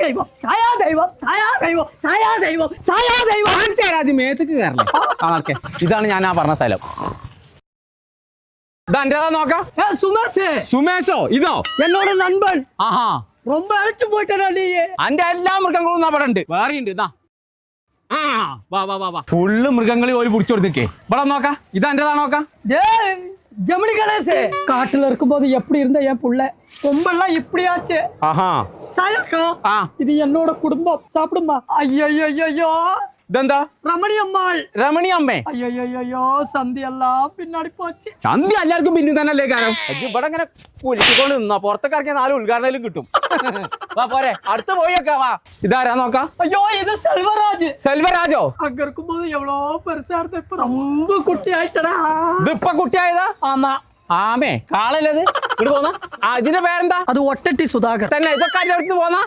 ദൈവം ഛായാ ദൈവം ഛായാ ദൈവം ഛായാ ദൈവം ഛായാ ദൈവം കാണിച്ചേരാജ് മേത്തേക്ക് കയറല്ലേ ആ ഓക്കെ ഇതാണ് ഞാൻ ആ പറഞ്ഞ സ്ഥലം ഇതാ നോക്കാം ஏ, சுமேஷ் സുമേഷോ ഇതോ என்னோட நண்பன் ആഹാ ரொம்ப அழைச்சு போயிட்டா நீ അന്റെ എല്ലാ മൃഗങ്ങളും അവിടെ ഉണ്ട് വേറെ ഉണ്ട് ഇതാ ആ വാ വാ വാ വാ ഫുള്ള് മൃഗങ്ങളെ ഒരു പിടിച്ചു കൊടുത്തേക്കേ ഇവിടെ നോക്കാം ഇത് എന്റേതാ നോക്കാം டேய் ஜெமினி கணேஷ் காட்டுல இருக்கும்போது எப்படி இருந்த என் புள்ள கொம்பெல்லாம் இப்படியாச்சு ആഹാ சாயக்கா ആ இது என்னோட குடும்பம் சாப்பிடுமா ஐயோ ഇതെന്താ ரமணி அம்மாள் രമണി അമ്മേ ஐயோ சந்தி எல்லாம் பின்னாடி போச்சு ചന്തി എല്ലാവർക്കും പിന്നെ തന്നെ അല്ലേ കാരം ഇത് ഇവിടെ ഇങ്ങനെ കുലിക്കൊണ്ട് നിന്നാ പുറത്തൊക്കെ ഇറങ്ങിയ നാല് ഉദ്ഘാടനം കിട്ടും വാ പോരെ അടുത്ത് പോയൊക്കെ വാ ഇതാരാ നോക്കാം ஐயோ இது செல்வராஜ் സെൽവരാജോ அங்க இருக்கும்போது எவ்வளவு பெருசா இருந்த இப்ப ரொம்ப குட்டி ஆயிட்டடா ഇത് ഇപ്പൊ കുട്ടിയായതാ ஆமா ആമേ കാളല്ലത് ഇവിടെ പോന്ന. ആ ഇതിന്റെ പേരെന്താ? അത് ഒട്ടട്ടി സുധാകർ. തന്നെ ഇതൊക്കെ അടുത്ത് പോന്ന?